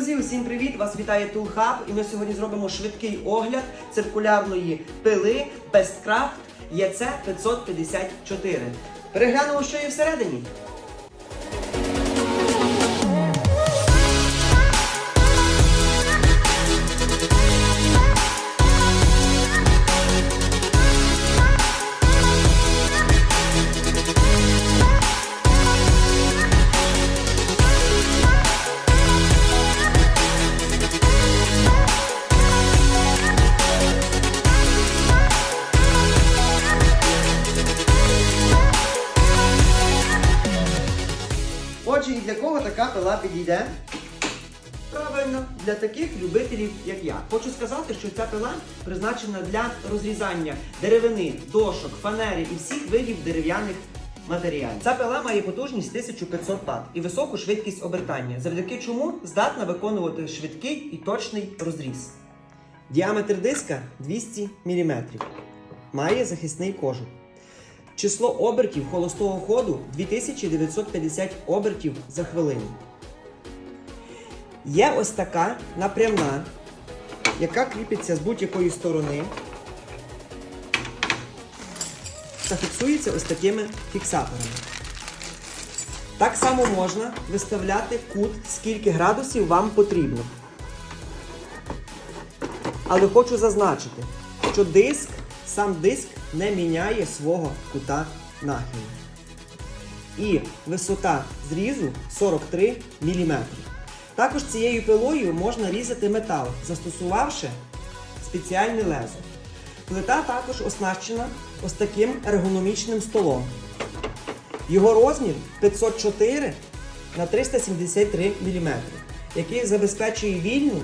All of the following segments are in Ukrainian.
Друзі, усім привіт! Вас вітає Тулхаб, і ми сьогодні зробимо швидкий огляд циркулярної пили Bestcraft EC 554. Переглянемо, що є всередині. Отже, і для кого така пила підійде? Правильно, для таких любителів, як я. Хочу сказати, що ця пила призначена для розрізання деревини, дошок, фанери і всіх видів дерев'яних матеріалів. Ця пила має потужність 1500 Вт і високу швидкість обертання, завдяки чому здатна виконувати швидкий і точний розріз. Діаметр диска 200 мм. Має захисний кожух. Число обертів холостого ходу 2950 обертів за хвилину. Є ось така напрямна, яка кріпиться з будь-якої сторони та фіксується ось такими фіксаторами. Так само можна виставляти кут, скільки градусів вам потрібно. Але хочу зазначити, що диск, сам диск не міняє свого кута нахилу. І висота зрізу 43 мм. Також цією пилою можна різати метал, застосувавши спеціальне лезо. Плита також оснащена ось таким ергономічним столом. Його розмір 504 на 373 мм, який забезпечує вільну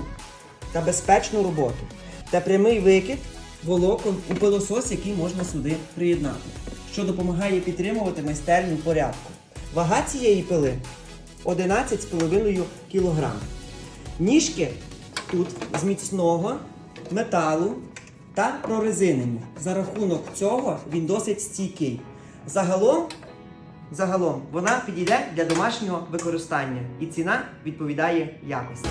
та безпечну роботу та прямий викид волокон у пилосос, який можна сюди приєднати, що допомагає підтримувати майстерню порядку. Вага цієї пили 11,5 кг. Ніжки тут з міцного металу та прорезинені. За рахунок цього він досить стійкий. Загалом, загалом вона підійде для домашнього використання і ціна відповідає якості.